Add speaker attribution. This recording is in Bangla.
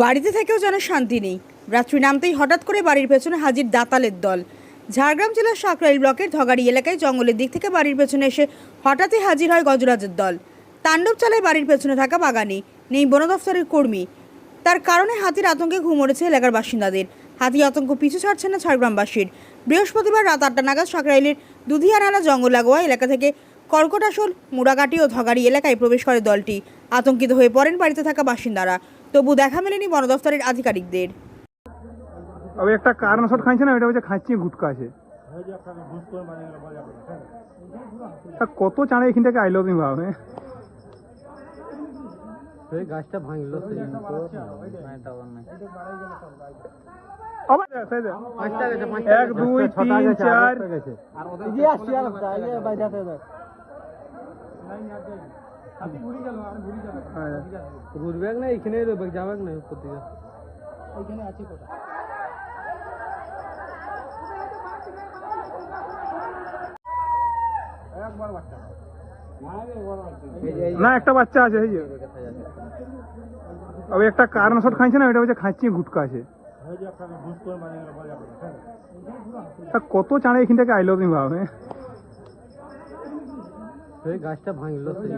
Speaker 1: বাড়িতে থেকেও যেন শান্তি নেই। রাত্রি নামতেই হঠাৎ করে বাড়ির পেছনে হাজির দাতালের দল। ঝাড়গ্রাম জেলার সাকরাইল ব্লকের ধগাড়ি এলাকায় জঙ্গলের দিক থেকে বাড়ির পেছনে এসে হঠাৎই হাজির হয় গজরাজের দল। তাণ্ডব চালায় বাড়ির পেছনে থাকা বাগানে। নেই বন দফতরের কর্মী। তার কারণে হাতির আতঙ্কে ঘুম উড়েছে এলাকার বাসিন্দাদের। হাতি আতঙ্ক পিছু ছাড়ছে না ঝাড়গ্রামবাসীর। বৃহস্পতিবার রাত আটটা নাগাদ সাকরাইলের দুধিয়ানালা জঙ্গল লাগোয়া এলাকা থেকে কর্কটাসল মুড়াকাটি ও ধগাড়ি এলাকায় প্রবেশ করে দলটি। আতঙ্কিত হয়ে পড়েন বাড়িতে থাকা বাসিন্দারা। তবু দেখা মেলেনি বন দফতরের আধিকারিকদের।
Speaker 2: अब একটা কারণ শট খাইছে না ওটা হচ্ছে খাচ্ছি গুটকা আছে। তা কত চাঁড়ে এখান থেকে আইলো তুমি ভাবে
Speaker 3: সেই গাছটা ভাঙলো সেই
Speaker 2: এক দুই তিন চার।
Speaker 3: আর ওদের যে আসছে আর এই যে বাইজাতে দেখ
Speaker 2: হ্যাঁ।
Speaker 3: ঘুরবে না এখানে রইবে যাবে না প্রতিটা ওইখানে আছে কোটা
Speaker 2: না একটা বাচ্চা আছে এই যে अब একটা কারণ শট খাইছে না ওটা হচ্ছে খাচ্ছি গুটকা আছে তা কত চাঁড়ে এখান থেকে আইলো তুমি ভাবে
Speaker 3: সেই গাছটা ভাঙলো সেই